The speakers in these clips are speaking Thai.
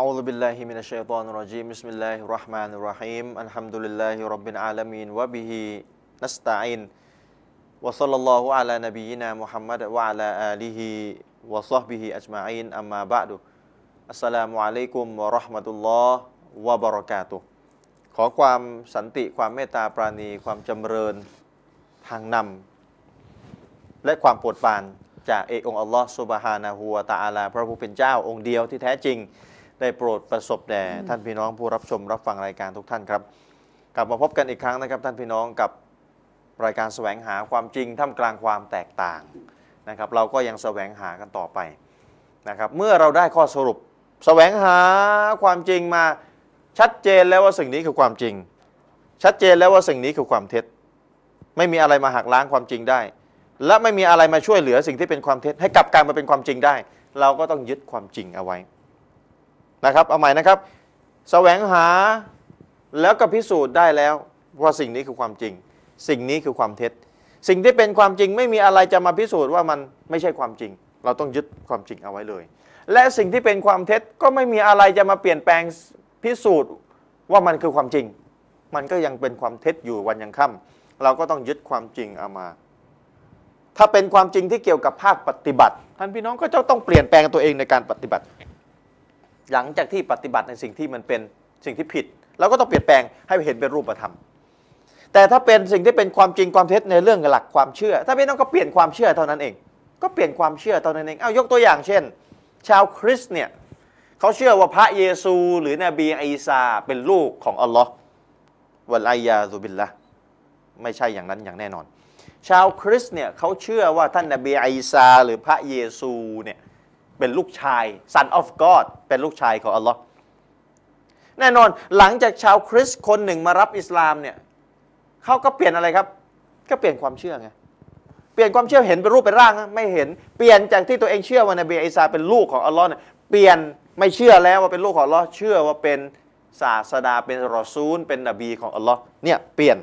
أعوذ بالله من الشيطان الرجيم بسم الله الرحمن الرحيم الحمد لله رب العالمين وبه نستعين وصلى الله على نبينا محمد وعلى آله وصحبه أجمعين أما بعد السلام عليكم ورحمة الله وبركاته ขอความสันติความเมตตาปราณีความจำเริญทางนำ และความโปรดปรานจากเอกองค์อัลลอฮ์ซุบฮานะฮูวะตะอาลา พระผู้เป็นเจ้าองค์เดียวที่แท้จริง ได้โปรดประสบแด่ท่านพี่น้องผู้รับชมรับฟังรายการทุกท่านครับ กลับมาพบกันอีกครั้งนะครับ ท่านพี่น้องกับรายการแสวงหาความจริงท่ามกลางความแตกต่างนะครับ เราก็ยังแสวงหากันต่อไปนะครับ เมื่อเราได้ข้อสรุป แสวงหาความจริงมาชัดเจนแล้วว่าสิ่งนี้คือความจริง ชัดเจนแล้วว่าสิ่งนี้คือความเท็จ ไม่มีอะไรมาหักล้างความจริงได้ และไม่มีอะไรมาช่วยเหลือสิ่งที่เป็นความเท็จ ให้กลับกลายมาเป็นความจริงได้ เราก็ต้องยึดความจริงเอาไว้ นะครับ เอาใหม่นะครับแสวงหาแล้วก็พิสูจน์ได้แล้วว่าสิ่งนี้คือความจริง สิ่งนี้คือความเท็จ สิ่งที่เป็นความจริงไม่มีอะไรจะมาพิสูจน์ว่ามันไม่ใช่ความจริง เราต้องยึดความจริงเอาไว้เลย และสิ่งที่เป็นความเท็จก็ไม่มีอะไรจะมาเปลี่ยนแปลงพิสูจน์ว่ามันคือความจริง มันก็ยังเป็นความเท็จอยู่วันยังค่ำเราก็ต้องยึดความจริงเอามา ถ้าเป็นความจริงที่เกี่ยวกับภาคปฏิบัติ ท่านพี่น้องก็จะต้องเปลี่ยนแปลงตัวเองในการปฏิบัติ หลังจากที่ปฏิบัติในสิ่งที่มันเป็นสิ่งที่ผิดเราก็ต้องเปลี่ยนแปลงให้เห็นเป็นรูปธรรม แต่ถ้าเป็นสิ่งที่เป็นความจริงความเท็จในเรื่องหลักความเชื่อ ถ้าพี่น้องก็เปลี่ยนความเชื่อเท่านั้นเอง ก็เปลี่ยนความเชื่อเท่านั้นเอง เอายกตัวอย่างเช่น ชาวคริสต์เนี่ยเขาเชื่อว่าพระเยซูหรือนบีอีสาเป็นลูกของอัลลอฮ์วะลัยยาซุบิลละไม่ใช่อย่างนั้นอย่างแน่นอน ชาวคริสต์เนี่ยเขาเชื่อว่าท่านนบีอีสาหรือพระเยซูเนี่ย เป็นลูกชาย son of God เป็นลูกชายของอัลลอฮ์แน่นอนหลังจากชาวคริสต์คนหนึ่งมารับอิสลามเนี่ยเขาก็เปลี่ยนอะไรครับ ก็เปลี่ยนความเชื่อไงเปลี่ยนความเชื่อเห็นเป็นรูปเป็นร่างไม่เห็นเปลี่ยนจากที่ตัวเองเชื่อว่านบีอีสาเป็นลูกของอัลลอฮ์เนี่ยเปลี่ยนไม่เชื่อแล้วว่าเป็นลูกของอัลลอฮ์เชื่อว่าเป็นศาสดาเป็นรอซูล เป็นนบีของอัลลอฮ์เนี่ยเปลี่ยน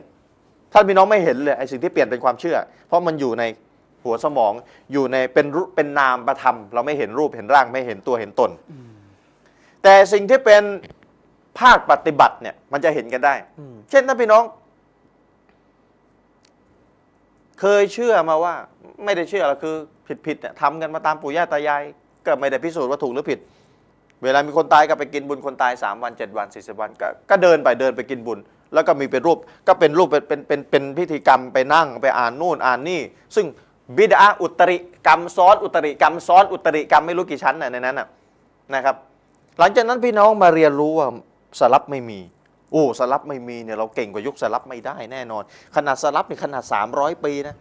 ท่านพี่น้องไม่เห็นเลยไอ้สิ่งที่เปลี่ยนเป็นความเชื่อ เพราะมันอยู่ใน หัวสมองอยู่ในเป็นรูปเป็นนามประธรรม เราไม่เห็นรูปเห็นร่างไม่เห็นตัวเห็นตน แต่สิ่งที่เป็นภาคปฏิบัติเนี่ย มันจะเห็นกันได้ เช่นท่านพี่น้อง เคยเชื่อมาว่า ไม่ได้เชื่อหรอกคือ ผิดผิดๆเนี่ยทำกันมาตามปู่ย่าตายายก็ไม่ได้พิสูจน์ว่าถูกหรือผิด เวลามีคนตายก็ไปกินบุญคนตาย3วัน7วัน40วันก็ก็เดินไปเดินไปกินบุญแล้วก็มีเป็นรูปก็เป็นรูปเป็นเป็นเป็นเป็นพิธีกรรมไปนั่งไปอ่านนู่นอ่านนี่ ซึ่ง บิดาอุตริกรรมซ้อนอุตริกรรมซ้อนอุตริกรรมไม่รู้กี่ชั้นน่ะในนั้นน่ะนะครับ หลังจากนั้นพี่น้องมาเรียนรู้ว่าสลับไม่มี โอ้สลับไม่มีเนี่ยเราเก่งกว่ายุคสลับไม่ได้แน่นอน ขนาดสลับนี่ขนาด 300 ปีนะ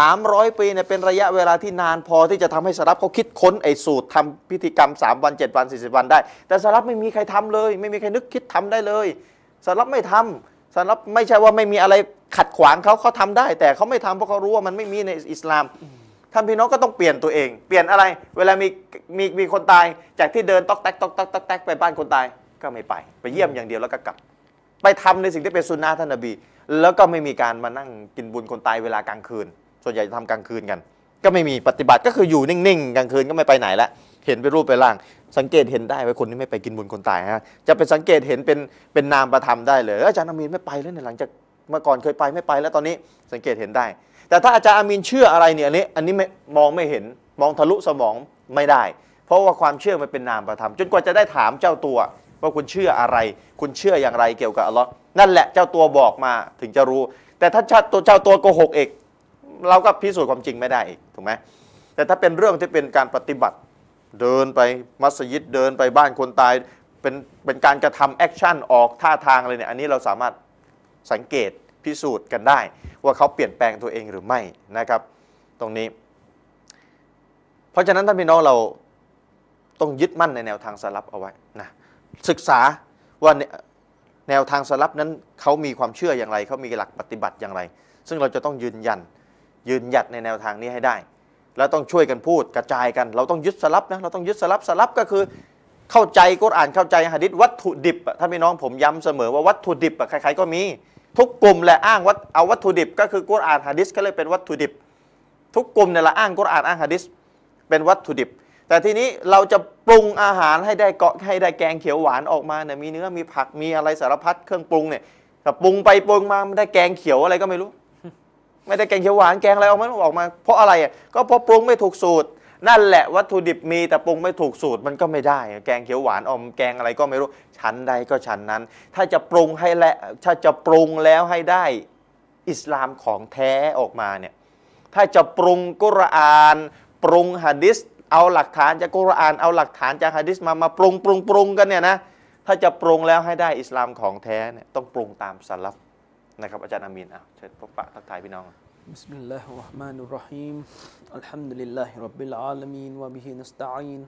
300ปีเนี่ยเป็นระยะเวลาที่นานพอที่จะทำให้สลับเขาคิดค้นไอ้สูตรทำพิธีกรรม 3 วัน 7 วัน 40 วันได้ แต่สลับไม่มีใครทำเลย ไม่มีใครนึกคิดทำได้เลยสลับไม่ทำสลับไม่ใช่ว่าไม่มีอะไรขัดขวางเขาเขาทำได้ แต่เขาไม่ทำเพราะเขารู้ว่ามันไม่มีในอิสลามท่านพี่น้องก็ต้องเปลี่ยนตัวเอง เปลี่ยนอะไร เวลามีมีมีคนตาย จากที่เดินตอกแตกตอกแตกตอกแตกไปบ้านคนตายก็ไม่ไป ไปเยี่ยมอย่างเดียวแล้วก็กลับ ไปทำในสิ่งที่เป็นสุนนะท่านนบี แล้วก็ไม่มีการมานั่งกินบุญคนตายเวลากลางคืน ส่วนใหญ่จะทำกลางคืนกัน ก็ไม่มีปฏิบัติก็คืออยู่นิ่งๆกลางคืนก็ไม่ไปไหนละเห็นเป็นรูปเป็นร่าง สังเกตเห็นได้ว่าคนที่ไม่ไปกินบุญคนตายฮะจะเป็นสังเกตเห็นเป็นเป็นนามประธรรมได้เลยอาจารย์อามีนไม่ไปแล้วเนี่ยหลังจากเมื่อก่อนเคยไปไม่ไปแล้วตอนนี้สังเกตเห็นได้ แต่ถ้าอาจารย์อามีนเชื่ออะไรเนี่ยอันนี้อันนี้ไม่มองไม่เห็นมองทะลุสมองไม่ได้ เพราะว่าความเชื่อมันเป็นนามประธรรมจนกว่าจะได้ถามเจ้าตัวว่าคุณเชื่ออะไร คุณเชื่ออย่างไรเกี่ยวกับอัลลอฮ์นั่นแหละเจ้าตัวบอกมาถึงจะรู้ แต่ถ้าเจ้าตัวเจ้าตัวโกหกเอก เราก็พิสูจน์ความจริงไม่ได้อีกถูกไหมแต่ถ้าเป็นเรื่องที่เป็นการปฏิบัติเดินไปมัสยิดเดินไปบ้านคนตาย เป็นเป็นการกระทำแอคชั่นออกท่าทางอะไรเนี่ยอันนี้เราสามารถสังเกตพิสูจน์กันได้ ว่าเขาเปลี่ยนแปลงตัวเองหรือไม่นะครับ ตรงนี้ เพราะฉะนั้นท่านพี่น้องเราต้องยึดมั่นในแนวทางสลับเอาไว้นะศึกษาว่าแนวทางสลับนั้นเขามีความเชื่ออย่างไรเขามีหลักปฏิบัติอย่างไร ซึ่งเราจะต้องยืนยัน ยืนหยัดในแนวทางนี้ให้ได้ แล้วต้องช่วยกันพูดกระจายกัน เราต้องยึดสลับนะเราต้องยึดสลับสลับก็คือ เข้าใจกุรอานเข้าใจหะดิษวัตถุดิบอะถ้าพี่น้องผมย้ำเสมอว่าวัตถุดิบใครๆก็มี ทุกกลุ่มแหละอ้างวัตเอาวัตถุดิบ ก็คือกุรอานหะดิษก็เลยเป็นวัตถุดิบ ทุกกลุ่มเนี่ยละอ้างกุรอานอ้างหะดิษเป็นวัตถุดิบ แต่ทีนี้เราจะปรุงอาหารให้ได้เกาะให้ได้แกงเขียวหวานออกมาเนี่ยมีเนื้อมีผักมีอะไรสารพัดเครื่องปรุงเนี่ยแต่ปรุงไปปรุงมามันได้แกงเขียวอะไรก็ไม่รู้ ไม่ได้แกงเขียวหวานแกงอะไรออกมาออกมา เพราะอะไรอะก็เพราะปรุงไม่ถูกสูตร นั่นแหละวัตถุดิบมีแต่ปรุงไม่ถูกสูตรมันก็ไม่ได้ แกงเขียวหวานออมแกงอะไรก็ไม่รู้ชั้นใดก็ชั้นนั้น ถ้าจะปรุงให้และถ้าจะปรุงแล้วให้ได้อิสลามของแท้ออกมาเนี่ยถ้าจะปรุงกุรอาน ปรุงหะดิษเอาหลักฐานจากกุรอานเอาหลักฐานจากหะดิษมามาปรุงปรุงปรุงกันเนี่ยนะถ้าจะปรุงแล้วให้ได้อิสลามของแท้เนี่ยต้องปรุงตามสลับ นะครับอาจารย์อามีนอะเชิญพบปะทักทายพี่น้องมิซิห์ลลัลลอฮ์อัลฮุม بسم الله الرحمن الرحيم الحمد لله رب العالمين وبه نستعين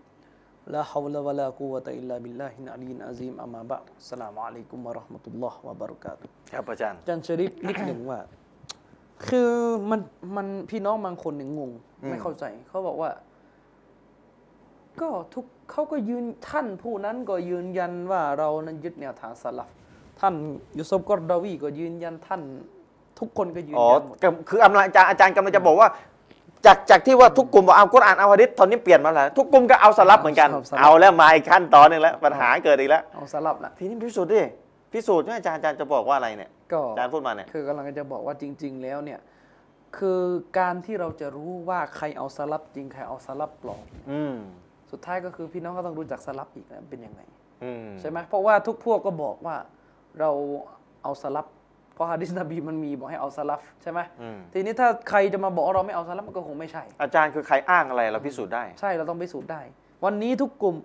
لا حول ولا قوة إلا بالله العلي العظيم أما بعد السلام عليكم ورحمة الله وبركاته ครับอาจารย์อาจารย์ชริปนิดหนึ่งว่า คือมันมันพี่น้องบางคนเนี่ยงง ไม่เข้าใจเขาบอกว่า ก็ทุกเขาก็ยืนท่านผู้นั้นก็ยืนยันว่าเรานั้นยึดแนวทางสลับ ท่านยูซุฟกอรดาวีก็ยืนยันท่านทุกคนก็ยืนอ๋อยันหมดก็คืออำนาจอาจารย์อาจารย์กำลังจะบอกว่าจากจากที่ว่าทุกกลุ่มบอกเอากุรอานเอาหะดิษตอนนี้เปลี่ยนมาแล้วทุกกลุ่มก็เอาสลับเหมือนกัน เอาสลับ เอาแล้วมาอีกขั้นตอนหนึ่งแล้วปัญหาเกิดอีกแล้วเอาสลับละทีนี้พิสูจน์ดิพิสูจน์ว่าอาจารย์อาจารย์จะบอกว่าอะไรเนี่ยก็ อาจารย์พูดมาเนี่ยคือกำลังจะบอกว่าจริง ๆ แล้วเนี่ยคือการที่เราจะรู้ว่าใครเอาสลับจริงใครเอาสลับปลอมอืมสุดท้ายก็คือพี่น้องก็ต้องรู้จักสลับอีกนะเป็นยังไง อืมใช่ไหมเพราะว่าทุกพวกก็บอกว่า เราเอาสลับเพราะฮะดิษนบีมันมีบอกให้เอาสลับใช่ไหมอืมทีนี้ถ้าใครจะมาบอกว่าเราไม่เอาสลับมันก็คงไม่ใช่ อาจารย์คือใครอ้างอะไรเราพิสูจน์ได้ ใช่เราต้องไปสูจน์ได้ วันนี้ทุกกลุ่ม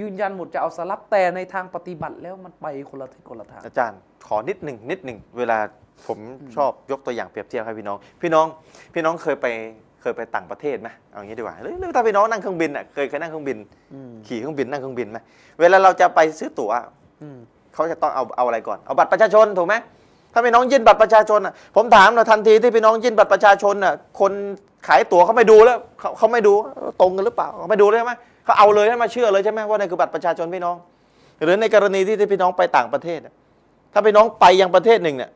ยืนยันหมดจะเอาสลับแต่ในทางปฏิบัติแล้วมันไปคนละทิศคนละทาง อาจารย์ขอนิดหนึ่งนิดหนึ่งเวลาผมชอบยกตัวอย่างเปรียบเทียบให้พี่น้อง พี่น้องพี่น้องเคยไปเคยไปต่างประเทศไหมเอางี้ดีกว่าหรือหรือถ้าพี่น้องนั่งเครื่องบินอะเคยเคยนั่งเครื่องบินอืมขี่เครื่องบินนั่งเครื่องบินไหมเวลาเราจะไปซื้อตั๋วอืม เขาจะต้องเอาเอาอะไรก่อนเอาบัตรประชาชนถูกไหมถ้าพี่น้องยื่นบัตรประชาชนอะผมถามหนะทันทีที่พี่น้องยื่นบัตรประชาชนอะคนขายตั๋วเขาไม่ดูแล้วเขาเขาไม่ดูตรงกันหรือเปล่าเขาไม่ดูเลยใช่ไหมเขาเอาเลยให้มาเชื่อเลยใช่ไหมว่านี่คือบัตรประชาชนพี่น้อง หรือในกรณีที่พี่น้องไปต่างประเทศอะถ้าพี่น้องไปยังประเทศหนึ่งเนี่ย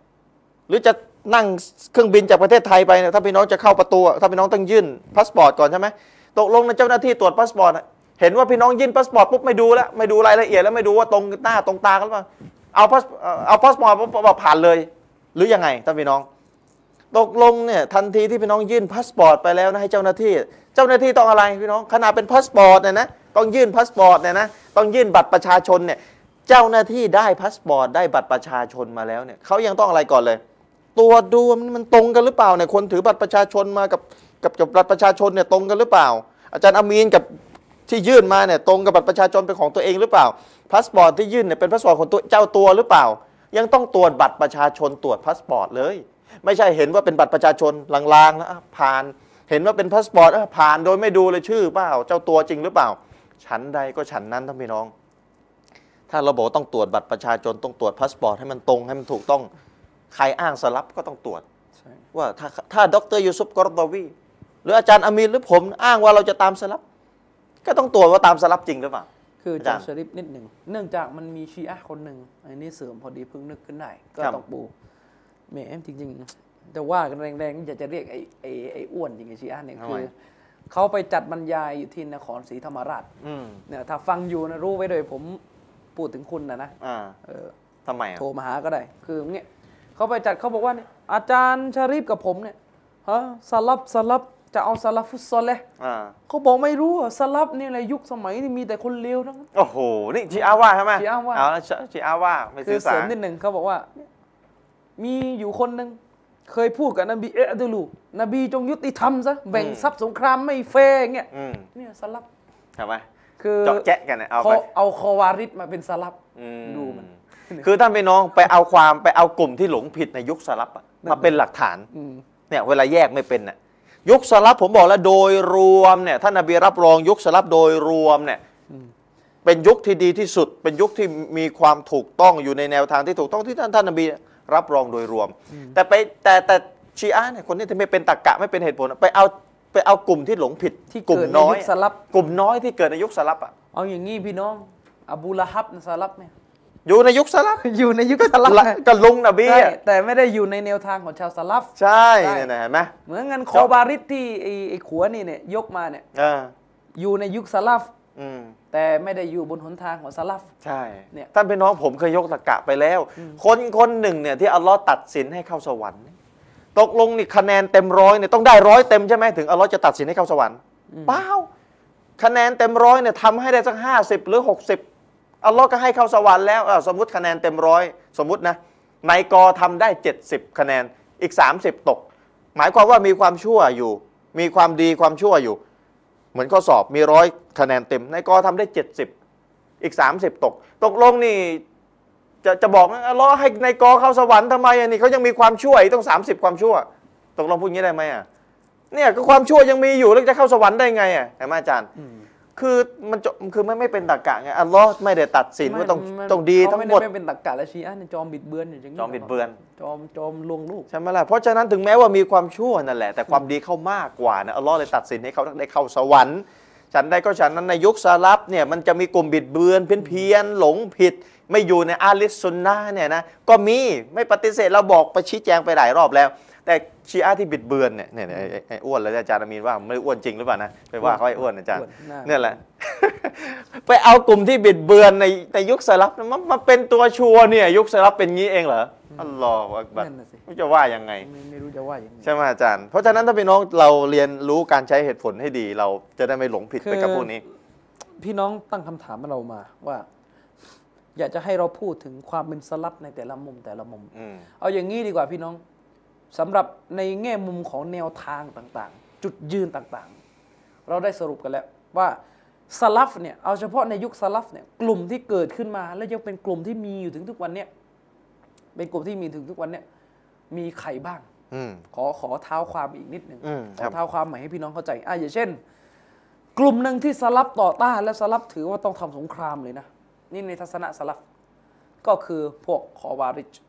หรือจะนั่งเครื่องบินจากประเทศไทยไปเนี่ยถ้าพี่น้องจะเข้าประตูถ้าพี่น้องต้องยื่นพาสปอร์ตก่อนใช่ไหมตกลงในเจ้าหน้าที่ตรวจพาสปอร์ต เห็นว่าพี่น้องยื่นพาสปอร์ตปุ๊บไม่ดูแล้วไม่ดูรายละเอียดแล้วไม่ดูว่าตรงหน้าตรงตากันหรือเปล่าเอาพาสเอาพาสปอร์ตปุ๊บบอกผ่านเลย หรือยังไงท่านพี่น้อง ตกลงเนี่ยทันทีที่พี่น้องยื่นพาสปอร์ตไปแล้วนะให้เจ้าหน้าที่ เจ้าหน้าที่ต้องอะไรพี่น้องขนาดเป็นพาสปอร์ตเนี่ยนะต้องยื่นพาสปอร์ตเนี่ยนะต้องยื่นบัตรประชาชนเนี่ยเจ้าหน้าที่ได้พาสปอร์ตได้บัตรประชาชนมาแล้วเนี่ยเขายังต้องอะไรก่อนเลยตรวจดูมันมันตรงกันหรือเปล่าเนี่ยคนถือบัตรประชาชนมากับกับกับบัตรประชาชนเนี่ยตรงกันหรือเปล่า อาจารย์อามีนกับ ที่ยื่นมาเนี่ยตรงกับบัตรประชาชนเป็นของตัวเองหรือเปล่าพาสปอร์ตที่ยื่นเนี่ยเป็นพาสปอร์ตของตัวเจ้าตัวหรือเปล่า ยังต้องตรวจบัตรประชาชนตรวจพาสปอร์ตเลย ไม่ใช่เห็นว่าเป็นบัตรประชาชนลางๆแล้วอะผ่าน เห็นว่าเป็นพาสปอร์ตอะผ่านโดยไม่ดูเลยชื่อเปล่า เจ้าตัวจริงหรือเปล่า ฉันใดก็ฉันนั้นท่านพี่น้อง ถ้าเราบอกว่าต้องตรวจบัตรประชาชนต้องตรวจพาสปอร์ตให้มันตรงให้มันถูกต้องใครอ้างสลับก็ต้องตรวจใช่ว่าถ้าถ้าดรยูซุปกอรดาวีหรืออาจารย์อามีนหรือผม อ้างว่าเราจะตามสลับ ก็ต้องตรวจว่าตามสลับจริงหรือเปล่า คืออาอาจาจารรย์ย์ ชริปนิดหนึ่ง เนื่องจากมันมีชีอะห์คนหนึ่ง อันนี้เสริมพอดีเพิ่งนึกขึ้นได้ ก็ครับ ต้องปูแหมจริงๆจะว่ากันแรงๆอยากจะเรียกไอ้ไอ้ไอ้อ้วนจริงๆชีอะห์เนี่ยคือเขาไปจัดบรรยายอยู่ที่นครศรีธรรมราชอืมเนี่ยถ้าฟังอยู่นะรู้ไว้เลยผมพูดถึงคุณนะนะอ่าเออ ทำไมอะโทรมาหาก็ได้ คืออย่างเงี้ยเขาไปจัดเขาบอกว่าเนี่ยอาจารย์ชารีฟกับผมเนี่ยฮะสลับสลับ จะเอาสลับฟุตซอลเลยอ่าเขาบอกไม่รู้อะสลับนี่แหละยุคสมัยนี่มีแต่คนเลวทั้งนั้นโอ้โห นี่ชีอาว่าใช่ไหมชีอาว่าเอาละชีอาว่าไม่คืสื่ออเสสาริรมนิดหนึ่งเขาบอกว่าเนี่ยมีอยู่คนหนึ่งเคยพูดกับนบีเอะดูลูนบีจงยุติธรรมซะแบ่งทรัพย์สงครามไม่แฟร์อย่างเงี้ยอืมเนี่ยสลับทำไมคือเจาะแจ๊ะกันเนี่ยเอาเขาไปเอาคอวาริดมาเป็นสลับอืมดูมันคือท่านพี่น้องไปเอาความไปเอากลุ่มที่หลงผิดในยุคสลับอะนั่นมาเป็นหลักฐานอืมเนี่ยเวลาแยกไม่เป็นน่ะ ยุคสลับผมบอกแล้วโดยรวมเนี่ยท่านนบีรับรองยุคสลับโดยรวมเนี่ยเป็นยุคที่ดีที่สุด เป็นยุคที่มีความถูกต้องอยู่ในแนวทางที่ถูกต้องที่ท่านท่านนบีรับรองโดยรวม แต่ไปแต่แต่ชีอะห์เนี่ยคนนี้ที่ไม่เป็นตรรกะไม่เป็นเหตุผลไปเอาไปเอากลุ่มที่หลงผิดที่กลุ่มเกิดในน้อยยุคสลับกลุ่มน้อยที่เกิดในยุคสลับอะเอาอย่างงี้พี่น้อง อบูละฮับสลับเนี่ย อยู่ในยุคสลับอยู่ในยุคสลับละนะก็ลุงนบีใช่อะแต่ไม่ได้อยู่ในแนวทางของชาวสลับใช่ใช่เนี่ยนะเห็นไหมเหมือนกันคอบาริดที่ไอ้ไอ้ขัวนี่เนี่ยยกมาเนี่ยเอออยู่ในยุคสลับอืมแต่ไม่ได้อยู่บนหนทางของสลับใช่เนี่ยท่านพี่น้องผมเคยยกตะกะไปแล้ว คนคนหนึ่งเนี่ยที่อัลลอฮ์ตัดสินให้เข้าสวรรค์ ตกลงนี่คะแนนเต็มร้อยเนี่ยต้องได้ร้อยเต็มใช่ไหมถึงอัลลอฮ์จะตัดสินให้เข้าสวรรค์เปล่าคะแนนเต็มร้อยเนี่ยทำให้ได้สักห้าสิบหรือหกสิบ อัลลอฮ์ก็ให้เข้าสวรรค์แล้วสมมติคะแนนเต็มร้อยสมมตินะนายกอทำได้ 70 คะแนนอีก 30 ตก หมายความว่ามีความชั่วอยู่ มีความดีความชั่วอยู่ เหมือนข้อสอบมีร้อยคะแนนเต็มนายกอทำได้ 70 อีก 30 ตก ตกลงนี่จะจะบอกนะล้อให้นายกอเข้าสวรรค์ทำไมอะนี่เขายังมีความชั่วอีกต้อง 30 ความชั่ว ตกลงพูดงี้ได้ไหมอะเนี่ยก็ความชั่วยังมีอยู่แล้วจะเข้าสวรรค์ได้ไงอะเห็นไหมอาจารย์ คือมันจะคือไม่ไม่เป็นตรรกะไงอัลลอฮ์ไม่ได้ตัดสินว่าต้องไม่ต้องดีเขาทั้งไไหมดไม่เป็นตรรกะและชีอะห์เนี่ยจอมบิดเบือนอย่างนี้จอมบิดเบือน จอมจอมลวงลูก ใช่ไหมล่ะเพราะฉะนั้นถึงแม้ว่ามีความชั่วนั่นแหละ แต่ความดีเข้ามากกว่านะอัลลอฮ์เลยตัดสินให้เขาได้เข้าสวรรค์ฉันได้ก็ฉันนั้นในยุคสลับเนี่ยมันจะมีกลุ่มบิดเบือนเพี้ยนเพี้ยนๆหลงผิด ไม่อยู่ในอาลิสซุนนะห์เนี่ยนะก็มีไม่ปฏิเสธเราบอกไปชี้แจงไปหลายรอบแล้ว แต่ชีอะห์ที่บิดเบือนเนี่ยเนี่ยเนี่ยไอ้ไอ้ไอ้อ้วนแล้วอาจารย์อามีนว่าไม่ได้อ้วนจริงหรือเปล่านะไปว่าเขาไอ้อ้วนอาจารย์อ้วนหน้าเนี่ยแหละ ไปเอากลุ่มที่บิดเบือนในในยุคสลับมันมาเป็นตัวชัวร์เนี่ย ยุคสลับเป็นงี้เองเหรออัลลอฮฺอักบัรนั่นน่ะสิ ไม่จะว่ายังไง ไม่ไม่รู้จะว่าอย่างไง ใช่ไหมอาจารย์ เพราะฉะนั้นถ้าพี่น้องเราเรียนรู้การใช้เหตุผลให้ดี เราจะได้ไม่หลงผิดไปกับพวกนี้ พี่น้องตั้งคำถามมาเรามาว่า อยากจะให้เราพูดถึงความเป็นสลับในแต่ละมุมแต่ละมุม อืม เอาอย่างนี้ดีกว่าพี่น้อง สำหรับในแง่มุมของแนวทางต่างๆ จุดยืนต่างๆ เราได้สรุปกันแล้วว่าสลับเนี่ยเอาเฉพาะในยุคสลับเนี่ยกลุ่มที่เกิดขึ้นมา แล้วยังเป็นกลุ่มที่มีอยู่ถึงทุกวันเนี่ยเป็นกลุ่มที่มีถึงทุกวันเนี่ยมีใครบ้างอืมขอขอเท้าความอีกนิดหนึ่งอืมขครัอบเท้าความใหม่ให้พี่น้องเข้าใจอะอย่างเช่น กลุ่มหนึ่งที่สลับต่อต้านและสลับถือว่าต้องทำสงครามเลยนะนี่ในทัศนะสลับก็คือพวกคอวาริจพว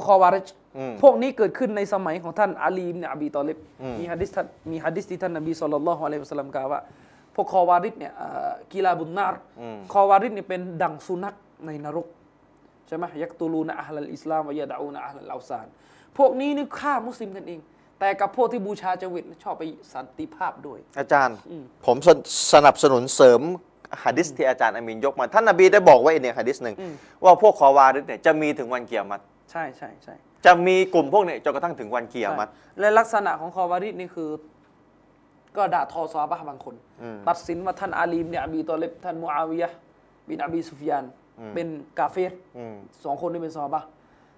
กคอวาริจอืมพวกนี้เกิดขึ้นในสมัยของท่านอาลีมเนี่ยอบีตอลิบอืมมีฮะดิษท่านมีฮะดิษที่ท่านนบีสุลต่านละฮ์อะลัยฮิวะสัลลัมกล่าวว่า พวกคอวาริจเนี่ยอ่ากีฬาบุนนารอืมคอวาริดเนี่ยเป็นดังสุนัขในนรกใช่ไหมยักตูลูนะอัลลัลอิสลามวะยะดะอูนะอัลลัลอัลซานพวกนี้นี่ฆ่ามุสลิมกันเอง แต่กับพวกที่บูชาจวิตชอบไปสันติภาพด้วย อาจารย์ ผมสนสนับสนุนเสริมหะดิษที่อาจารย์อามีนยกมา ท่านนบีได้บอกไว้ในหะดิษหนึ่งอืมว่าพวกคอวาริดเนี่ยจะมีถึงวันเกียรมัต ใช่ใช่ใช่จะมีกลุ่มพวกเนี่ยจนกระทั่งถึงวันเกียรมัตใช่และลักษณะของคอวาริดนี่คือ ก็ด่าทอซอฮาบะห์บางคนอืมตัดสินว่าท่านอาลีมเนี่ยอบีตอเลบท่านมูอาวิยะห์บินอบีซุฟยาน เป็นกาเฟรอืมสองคนนี้เป็นซอฮาบะห์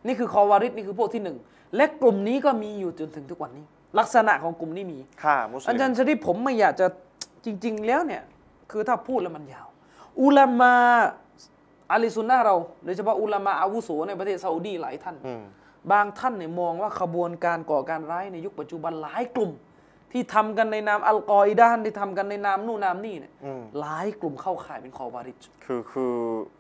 นี่คือคอวาริดนี่คือพวกที่หนึ่งและกลุ่มนี้ก็มีอยู่จนถึงทุกวันนี้ ลักษณะของกลุ่มนี้มีฆ่ามุสลิอาจารมย์ชริปผมไม่อยากจะจริง ๆ แล้วเนี่ย คือถ้าพูดแล้วมันยาว อุลามา อาลีซุนนะห์เราโดยเฉพาะอุลามาอาวุโสในประเทศซาอุดีหลายท่านอืมบางท่านเนี่ยมองว่าขบวนการก่อการร้ายในยุคปัจจุบันหลายกลุ่ม ที่ทำกันในนามอัลกออิดานที่ทำกันในนามนู่นนามนี่เนี่ยอืมหลายกลุ่มเข้าข่ายเป็นคอวาริจคือคือ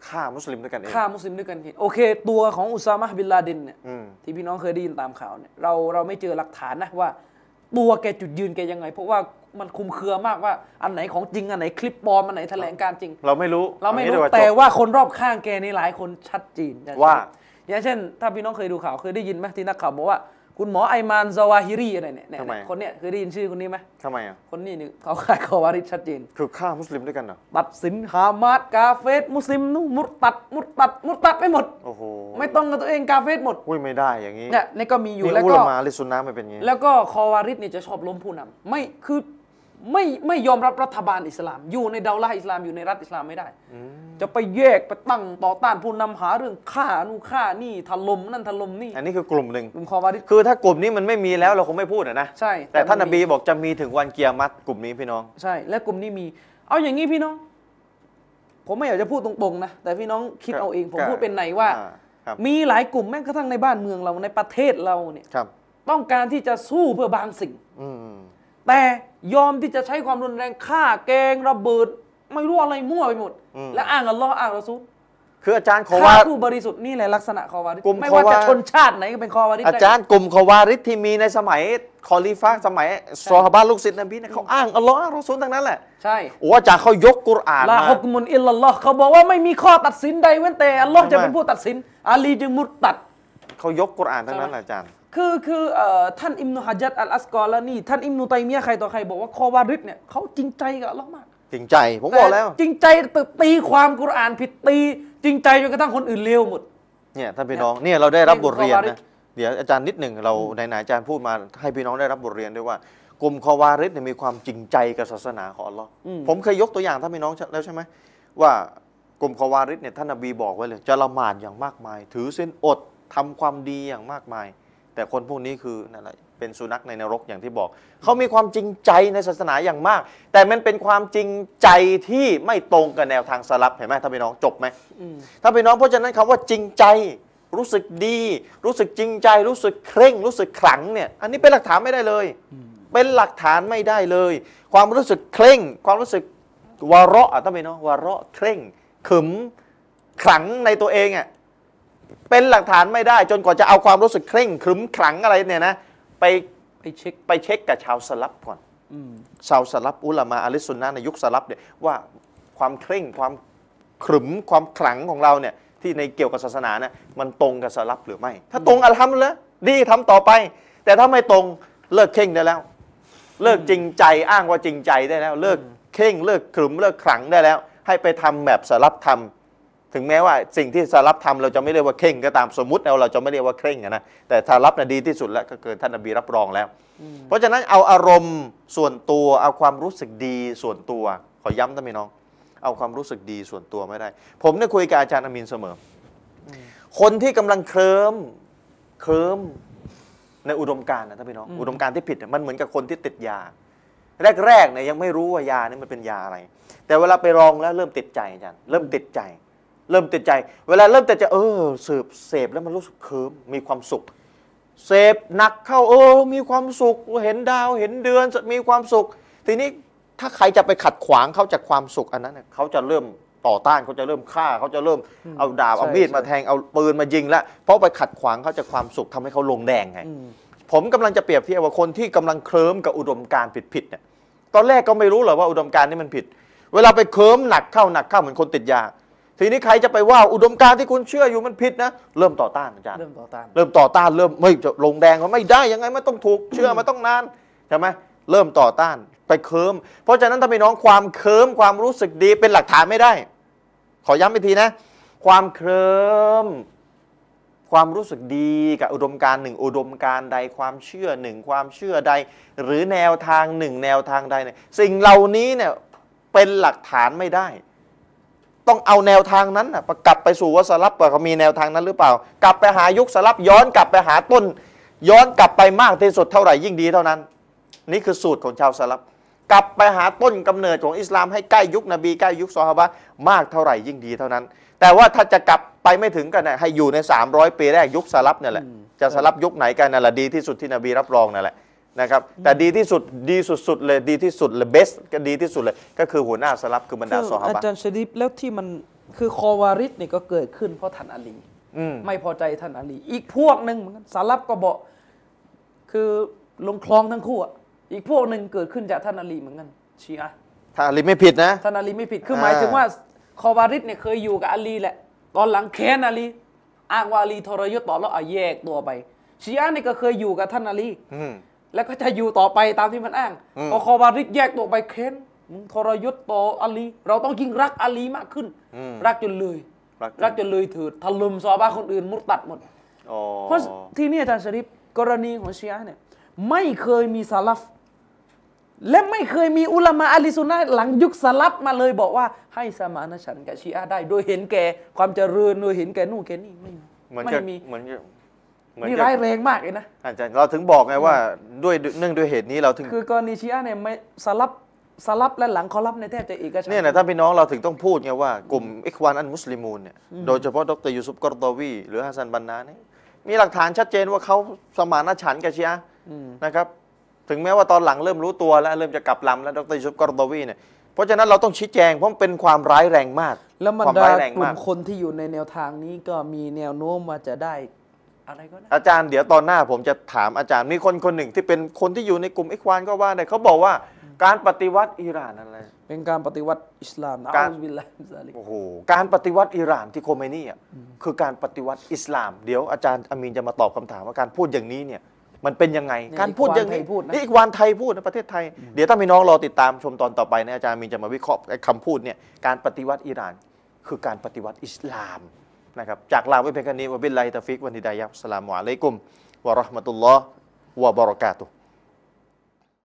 ฆ่ามุสลิมด้วยกันเองฆ่ามุสลิมด้วยกันเองโอเค ตัวของอุซามะห์บินลาเดนเนี่ยอืมที่พี่น้องเคยได้ยินตามข่าวเนี่ยเราเราไม่เจอหลักฐานนะว่าตัวแกจุดยืนแกยังไง เพราะว่า มันคลุมเครือมากว่าอันไหนของจริงอันไหนคลิปปลอมอันไหนแถลงการจริง เราไม่รู้เราไม่อรู้งี้ดีกแต่จบว่าคนรอบข้างแกในหลายคนชัดเจนว่า อย่างเช่น ถ้าพี่น้องเคยดูข่าวเคยได้ยินไหมที่นักข่าวบอกว่าคุณหมอไอมานซาวาฮิรีอะไรเนี่ยเนี่ยทำไมคนเนี้ยเคยได้ยินชื่อคนนี้ไหมทำไมอะ คนนี้นี่เขาขายคอวาริดชัดเจน คือฆ่ามุสลิมด้วยกันเหรอ ตัดสินฮามาดกาเฟสมุสลิมนู่นมุตตัด มุตตัด มุตตัดไปหมด โอ้โห ไม่ต้องกับตัวเองกาเฟสหมด อุ้ยไม่ได้อย่างนี้เนี่ยนี่ก็มีอยู่นี่แล้วอุก็ลามาลิซุนนะห์ไม่เป็นอย่างนี้ แล้วก็คอวาริดเนี่ยจะชอบล้มผู้นำไม่ คือ ไม่ไม่ยอมรับรัฐบาลอิสลาม อยู่ในดาวละอิสลามอยู่ในรัฐอิสลามไม่ได้ จะไปแยกไปตั้งต่อต้านผู้นำหาเรื่องฆ่านู่นฆ่านี่ถล่มนั่นถล่มนี่ อันนี้คือกลุ่มหนึ่งกลุ่มคอวาริดคือถ้ากลุ่มนี้มันไม่มีแล้วเราคงไม่พูดอะนะ ใช่ แต่ท่านนมับีบอกจะมีถึงวันเกียรมัตกลุ่มนี้พี่น้อง ใช่ และกลุ่มนี้มี เอาอย่างนี้พี่น้อง ผมไม่อยากจะพูดตรงๆนะ แต่พี่น้องคิดครับเอาเอง ผมครับพูดเป็นไหนว่าอ่าครับมีหลายกลุ่มแม้กระทั่งในบ้านเมืองเราในประเทศเราเนี่ยครับต้องการที่จะสู้เพื่อบางสิ่งอืมแต่ ยอมที่จะใช้ความรุนแรงฆ่าแกงระเบิด ไม่รู้อะไรมั่วไปหมดและอ้างอัลลอฮ์อ้างรอซูลคืออาจารย์ขอฆ่าว่า ผู้บริสุทธิ์นี่แหละลักษณะคอวาริดกลุ่มไม่ว่าคอวา จะชนชาติไหนก็เป็นคอวาริดอาได้จารย์กลุ่มขวาริดที่มีในสมัยคอลีฟะห์สมัยซอฮาบะห์ลูกศิษย์นบีเนี่ยเขาอ้างอัลลอฮ์อ้างรอซูลทั้งนั้นแหละ ใช่โอ้อาจารย์เขายกกุรอานลามา ฮุกมุนอิลลัลลอฮ์เขาบอกว่าไม่มีข้อตัดสินใดเว้นแต่อัลลอฮ์ทำไมจะเป็นผู้ตัดสินอาลีจึงมุตตัด เขายกกุรอานทั้งนั้นแหละอาจารย์ คือคือเอ่อท่านอิมนุฮะจัดอัลอัสกอลานีท่านอิมนุตัยมียะห์ใครต่อใครบอกว่าคอวาริดเนี่ยเขาจริงใจกับอัลลอฮ์มาก จริงใจ ผมบอกแล้วต่จริงใจแต่ตีความกุรอานผิดตี จริงใจจนกระทั่งคนอื่นเลวหมด เนี่ยท่านพี่น้องเนี่ยเราได้รับบทเรียนนี่คือคอวารินะดเดี๋ยวอาจารย์นิดหนึ่งเราในไหนๆอาจารย์พูดมาให้พี่น้องได้รับบทเรียนด้วยว่ากลุ่มคอวาริดเนี่ยมีความจริงใจกับศาสนาของอัลลอฮ์ผมเคยยกตัวอย่างท่านพี่น้องแล้วใช่ไหมว่ากลุ่มคอวาริดเนี่ยท่านนบีบอกไว้เลย จะละหมาดอย่างมากมาย ถือเส้นอดทำความดีอย่างมากมาย แต่คนพวกนี้คือนั่นแหละเป็นสุนัขในนรกอย่างที่บอก เขามีความจริงใจในศาสนาอย่างมาก แต่มันเป็นความจริงใจที่ไม่ตรงกับแนวทางสลับเห็นไหมท่านพี่น้องจบไหมถ้าพี่น้องเพราะฉะนั้นคำว่าจริงใจรู้สึกดี รู้สึกจริงใจ รู้สึกเคร่ง รู้สึกขลังเนี่ยอันนี้เป็นหลักฐานไม่ได้เลย เป็นหลักฐานไม่ได้เลย ความรู้สึกเคร่ง ความรู้สึกวาระอะท่านพี่น้องวาระเคร่งขึมขลังในตัวเองอะ เป็นหลักฐานไม่ได้ จนกว่าจะเอาความรู้สึกเคร่งขรึมขลังอะไรเนี่ยนะไปไปเช็คไปเช็คกับชาวสลับก่อนชาวสลับอุลามาอะลิสซุนนะห์ในยุคสลับเนี่ยว่าความเคร่งความขรึมความขลังของเราเนี่ยที่ในเกี่ยวกับศาสนาเนี่ยมันตรงกับสลับหรือไม่ ถ้าตรงอัลฮัมดุลิลละดีทำต่อไป แต่ถ้าไม่ตรงเลิกเข่งได้แล้ว เลิกจริงใจอ้างว่าจริงใจได้แล้ว เลิกเข่งเลิกขรึมเลิกขลังได้แล้ว ให้ไปทำแบบสลับทำ ถึงแม้ว่าสิ่งที่สลับทำเราจะไม่เรียกว่าเข่งก็ตามสมมติเราเราจะไม่เรียกว่าเคร่งนะแต่สลับน่ะดีที่สุดแล้วก็เกิดท่านนบีรับรองแล้ว เพราะฉะนั้นเอาอารมณ์ส่วนตัวเอาความรู้สึกดีส่วนตัว ขอย้ำท่านพี่น้อง เอาความรู้สึกดีส่วนตัวไม่ได้ ผมเนี่ยคุยกับอาจารย์อามินเสมออคนที่กำลังเคลิ้มเคลิ้มในอุดมการณ์นะท่านพี่น้องอุดมการณ์ที่ผิดมันเหมือนกับคนที่ติดยา แรกๆเนี่ยยังไม่รู้ว่ายานี่มันเป็นยาอะไร แต่เวลาไปลองแล้วเริ่มติดใจอาจารย์เริ่มติดใจ เริ่มติดใจ เวลาเริ่มติดใจเออสืบเสพแล้วมันรู้สึกเคลิ้มมีความสุข เสพหนักเข้าเออ มีความสุขเห็นดาวเห็นเดือนมีความสุข ทีนี้ถ้าใครจะไปขัดขวางเขาจากความสุขอันนั้นน่ะเขาจะเริ่มต่อต้านเขาจะเริ่มฆ่าเขาจะเริ่มเอาดาบใช่เอามีดใช่มาแทงเอาปืนมายิงแล้วเพราะไปขัดขวางเขาจากความสุขทำให้เขาลงแดงไงผมกำลังจะเปรียบเทียบว่าคนที่กำลังเคลิ้มกับอุดมการณ์ผิดๆเนี่ยตอนแรกก็ไม่รู้หรอกว่าอุดมการณ์นี่มันผิด เวลาไปเคลิ้มหนักเข้าหนักเข้าเหมือนคนติดยา ทีนี้ใครจะไปว่าอุดมการณ์ที่คุณเชื่ออยู่มันผิดนะเริ่มต่อต้านอาจารย์เริ่มต่อต้านเริ่มต่อต้านเริ่มไม่จะลงแดงว่าไม่ได้ยังไงมันต้องถูกเชื่อมันต้องนานใช่ไหมเริ่มต่อต้านไปเคิมเพราะฉะนั้นถ้าพี่น้องความเคิมความรู้สึกดีเป็นหลักฐานไม่ได้ ขอย้ำอีกทีนะ ความเคลิมความรู้สึกดีกับอุดมการณ์หนึ่งอุดมการณ์ใดความเชื่อหนึ่งความเชื่อใด หรือแนวทางหนึ่งแนวทางใดเนี่ยสิ่งเหล่านี้เนี่ยเป็นหลักฐานไม่ได้ ต้องเอาแนวทางนั้นนะกลับไปสู่ว่าสลับว่าเขามีแนวทางนั้นหรือเปล่า กลับไปหายุคสลับย้อนกลับไปหาต้น ย้อนกลับไปมากที่สุดเท่าไหร่ยิ่งดีเท่านั้น นี่คือสูตรของชาวสลับกลับไปหาต้นกำเนิดของอิสลามให้ใกล้ยุคนบีใกล้ยุคซอฮาบะห์มากเท่าไหร่ยิ่งดีเท่านั้น แต่ว่าถ้าจะกลับไปไม่ถึงกันนะให้อยู่ใน 300 ปีแรกยุคสลับเนี่ยแหละจะสลับยุคไหนกันนั่นแหละดีที่สุดที่นบีรับรองนั่นแหละ นะครับแต่ดีที่สุดดีสุดๆเลยดีที่สุดเลยเบสก็ดีที่สุดเลย ก็คือหัวหน้าสลับคือบรรดาซอฮาอาบะห์จารย์ชริฟแล้วที่มันคือคอวาริดเนี่ยก็เกิดขึ้นเพราะท่านอาลีอืม ไม่พอใจท่านอาลี อีกพวกหนึ่งเหมือนกันสารับก็บอกคือลงคลองทั้งคู่อะอีกพวกหนึ่งเกิดขึ้นจากท่านอาลีเหมือนกันชีอะห์ ถ้าอาลีไม่ผิดนะ ท่านอาลีไม่ผิด คืออ่าหมายถึงว่าคอวาริดเนี่ยเคยอยู่กับอาลีแหละ ตอนหลังแค้นอาลี อ้างว่าอาลีทรยศต่อแล้วเอาแยกตัวไป ชีอะห์นี่ก็เคยอยู่กับท่านอาลี อืม แล้วก็จะอยู่ต่อไปตามที่มันอ้างอืมพอคอวาริดแยกตัวไปเค้นมึงทรยศต่ออาลี เราต้องยิ่งรักอาลีมากขึ้น รักจนเลย รักรักจนเลยเถิดถล่มซอฮาบะห์คนอื่นมุตตัดหมดอ๋อเพราะที่นี่อาจารย์ชริปกรณีของชีอะห์เนี่ยไม่เคยมีซาลัฟ และไม่เคยมีอุลามะอาลีซุนนะห์หลังยุคสลับมาเลยบอกว่าให้สมานฉันท์กับชีอะห์ได้ โดยเห็นแก่ความเจริญโดยเห็นแก่นู่นแก่นี่ไม่มีเหมือนไม่กับมีเหมือนกับเหมือ นนี่กับร้ายแรงมากเลยนะอาจารย์เราถึงบอกไงว่าด้วยเนื่องด้วยเหตุนี้เราถึงคือกรณีชีอะห์เนี่ยไม่สลับสลับและหลังเขารับในยแทบจะเอกฉันท์เนี่ยนะท่านพี่น้องเราถึงต้องพูดไงว่ากลุ่มอิควานอันมุสลิมูนเนี่ยโดยเฉพาะดรยูซุฟกอรตอวีหรือฮัสซันบันนาเนี่ยมีหลักฐานชัดเจนว่าเขาสมานฉันท์กับชีอะห์นะครับถึงแม้ว่าตอนหลังเริ่มรู้ตัวแล้วเริ่มจะกลับลำแล้วดรยูซุฟกอรตอวีเนี่ยเพราะฉะนั้นเราต้องชี้แจงเพราะมันเป็นความร้ายแรงมาก แล้วบรความรดาร้ายแรงกลุ่มากมคนที่อยู่ในแนวทางนี้ก็มีแนวโน้มว่าจะได้ อะไรก็ได้อาจารย์เดี๋ยวตอนหน้าผมจะถามอาจารย์มีคนคนหนึ่งที่เป็นคนที่อยู่ในกลุ่มอิควานก็ว่าได้เขาบอกว่าการปฏิวัติอิหร่านอะไร เป็นการปฏิวัติอิสลามนะการอัลลอฮฺบิลลาฮิมินซาลิกโอ้โหการปฏิวัติอิหร่านที่โคเมนีอะคือการปฏิวัติอิสลาม เดี๋ยวอาจารย์อามีนจะมาตอบคำถามว่าการพูดอย่างนี้เนี่ยมันเป็นยังไง การพูดอย่างนี้นี่อีกวานไทยพูดนะประเทศไทย เดี๋ยวถ้ามีน้องรอติดตามชมตอนต่อไปนะอาจารย์อามีนจะมาวิเคราะห์ไอ้คำพูดเนี่ยการปฏิวัติอิหร่าน คือการปฏิวัติอิสลาม นะครับจากลาไว้เพียงแค่นี้วะบิลลาฮิตาฟิกวันฮิดายะฮ์อัสสลามุอะลัยกุมวะราะห์มะตุลลอฮ์วะบะเราะกาตุฮ์